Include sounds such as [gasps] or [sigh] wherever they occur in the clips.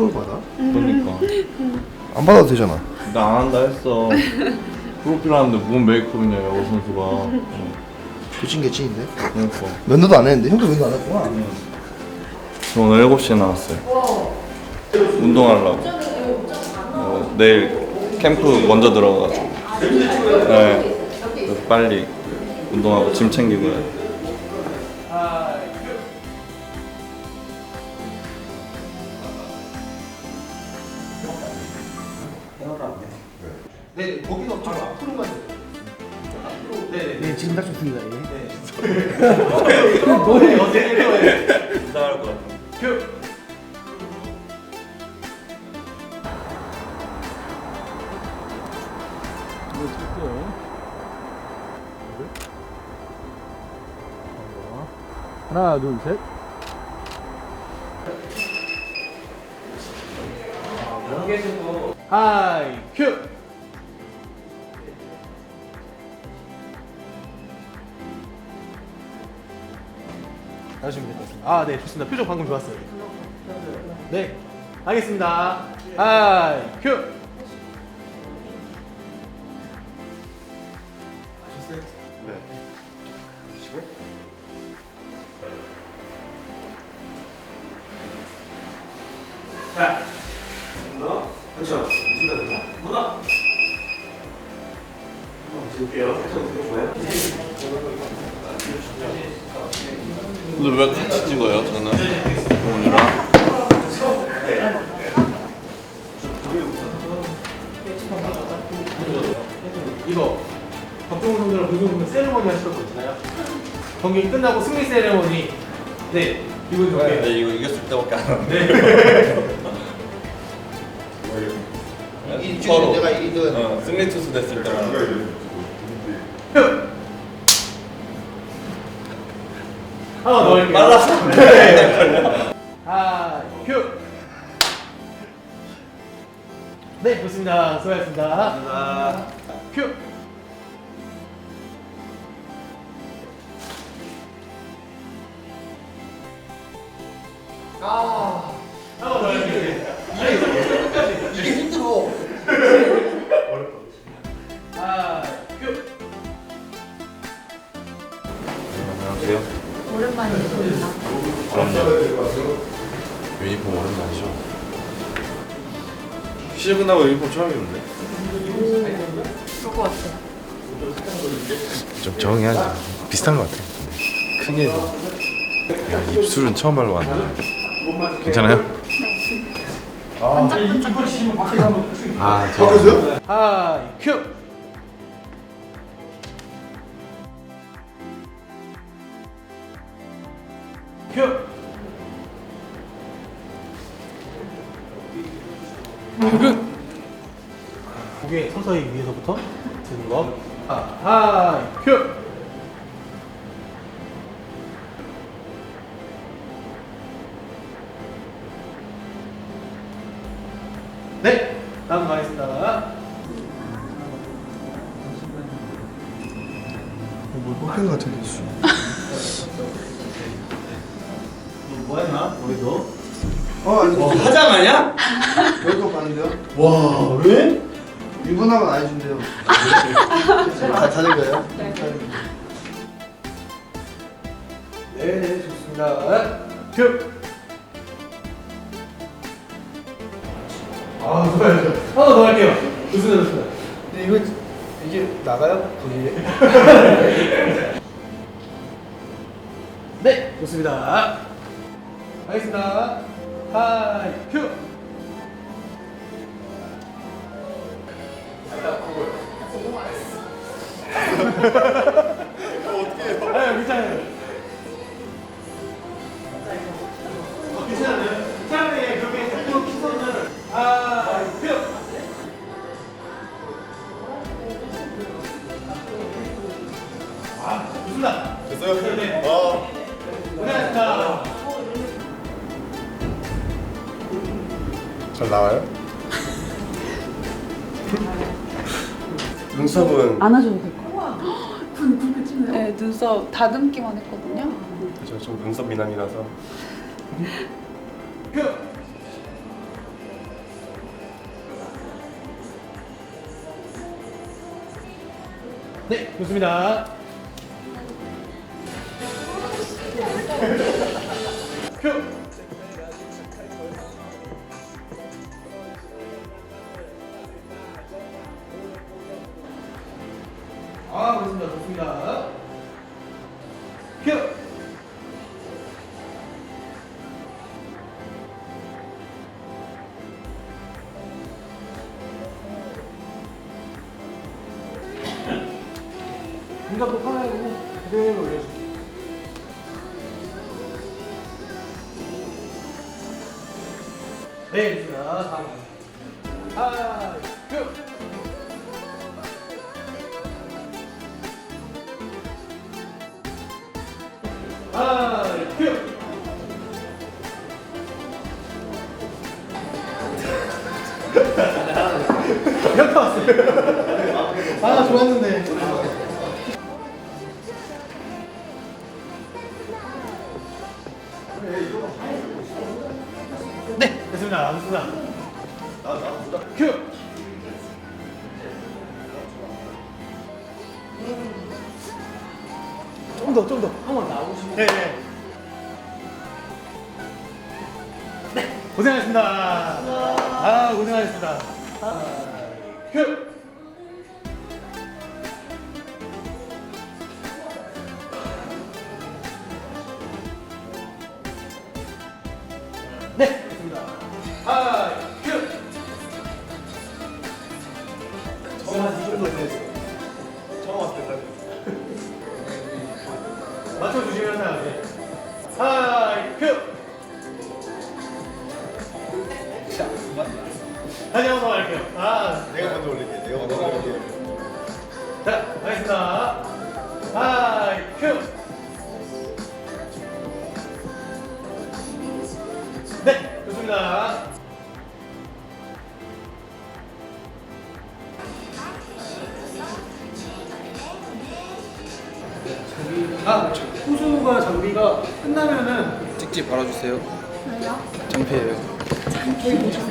그걸 받아? 그러니까. 안 받아도 되잖아. 나 안 한다 했어. 프로필 하는데 뭔 메이크업이냐 야구 선수가. 어, 도찐 개찐인데? 그러니까. 면도도 안 했는데? 형도 면도 안 했구나. 저 오늘 7시에 나왔어요. 운동하려고. 어, 내일 캠프 먼저 들어가가지고. 네. 그래서 빨리 운동하고 짐 챙기고 해야 돼 네, 거기는 없죠. 앞으로만. 네, 지금 다시 듭니다. 예. 이상할 것 같아 이거 칠게요. 하나, 둘, 셋. 하이 큐. 나주시면 될 것 같습니다. 아, 네, 좋습니다. 표정 방금 좋았어요. 네, 하겠습니다. 하이 큐. 그렇죠. 근데 왜 같이 찍어요 저는? 오늘랑? 이거 박종훈 선수랑 거? 경기 끝나고 승리 세레머니. 네 이거 좀 네, 네. 이거 이겼을 때밖에 안 하는데. 이 서로. 내가 1위든 어, 승리 투수 됐을 때만 하 나 더 할게요. 빨라서? 네. 하이 큐. 네 좋습니다. 수고하셨습니다. 큐. 아. 하나 더 할게요 시즌 끝나고 유니폼 처음 입는데 그럴 것 같아요. 좀 정해야지 비슷한 것 같아 크게 야, 입술은 처음 발라봤는데 괜찮아요? 아 저, 하이 큐. 큐. 고개 서서히 위에서부터 드는 거. 하, 하이 큐. 네, 다음 가겠습니다. 뭐 뽑힌 것 같은데 수. 뭐 했나? 우리도. 어, 아니. 화장하냐? 결국 가는데요? 와, 왜? 유부남은 안 해준대요. 다 찾은 거예요? 네, 네, 좋습니다. 큐. 아, 좋아요, 좋아요. 하나 더 할게요. 좋습니다, 좋습니다. 근데 이거 이게 나가요? 거기에? [laughs] 네, 좋습니다. 하겠습니다. 하이, 큐. 어떻게 해요? 아, 괜찮아요. 안아줘도 될 거예요. [gasps] 눈 굵게 찌네요. 네, 눈썹 다듬기만 했거든요. 저 좀 눈썹 미남이라서 그! 네, 좋습니다. 큐! 카메라 보고 그대로 올려주세요. 네. 다음. 하나, 큐. 하나, 큐. 현타 왔어요. 아, 좋았는데. 네, 됐습니다. 됐습니다. 큐. 좀 더, 좀 더. 한 번 나오시면. 네, 네. 네, 고생하셨습니다. 아, 고생하셨습니다. 아, 큐. 맞춰주시면 돼요. 네. 하이, 큐! 자, 다시 한 번 할게요. 아, 내가 먼저 올릴게. 내가 먼저 올릴게. 자, 가겠습니다. 하이, 큐! 네, 좋습니다. 장비가 끝나면은 찍지 말아주세요. 창피해요. 큐.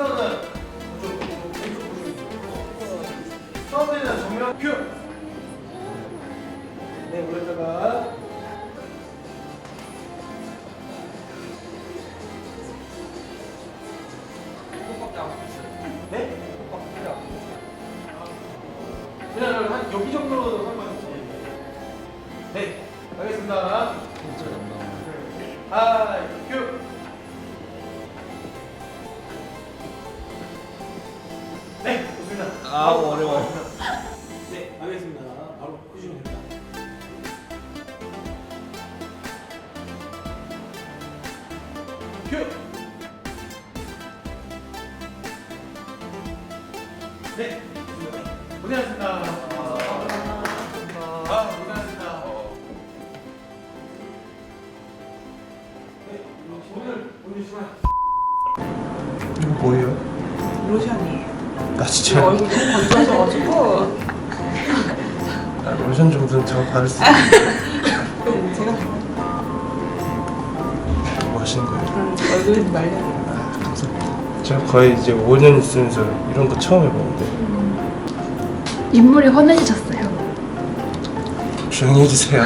보시고. 처음에는 정면 큐. 네, 올렸다가 네? 그냥 한 여기 정도로 상관없이 네, 가겠습니다 하이, 큐 네, 아, 어려워요. 네, 알겠습니다. 바로 푸시면 됩니다. 큐! 네. 고생하셨습니다. 아, 고생하셨습니다. 네, 오늘, 오늘 시간. 이거 뭐예요? 로션이에요. 나 진짜 얼굴 너무 건조하셔가지고 나 로션 좀저 바를 수 있어. 제가 뭐 하시는 거예요? 얼굴 좀 말려요. 아, 감사합니다. 제가 거의 이제 5년 있으면서 이런 거 처음 해보는데 인물이 환해지셨어요. 조용히 해주세요.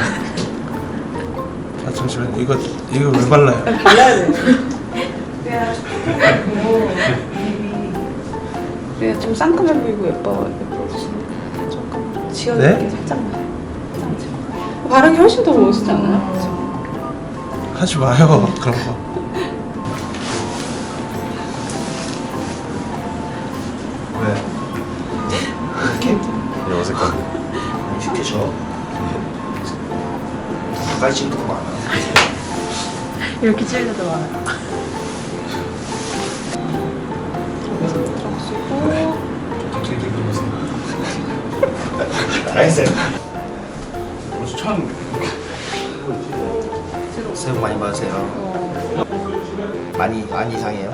아 잠시만 이거 이거 왜 발라요? 발라야 돼요. [laughs] 그래 좀 상큼해 보이고 예뻐 예뻐지시니까 조금 지어줄게 네? 살짝만. 살짝만. 바르기 훨씬 더 멋있지 않아요? 하지 마요 [laughs] 그런 거. 왜? 이 어색한데. 익숙해져. 가까이 친구도 많아. 이렇게 찍을 때도 많아요. 어떻게 된 거지? 알겠어요. 벌써 처음 많이 받으세요. 많이 많이 이상해요.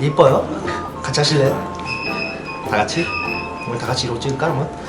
예뻐요? 같이 하실래요? 다 같이? 우리 다 같이 이러고 찍을까 그러면?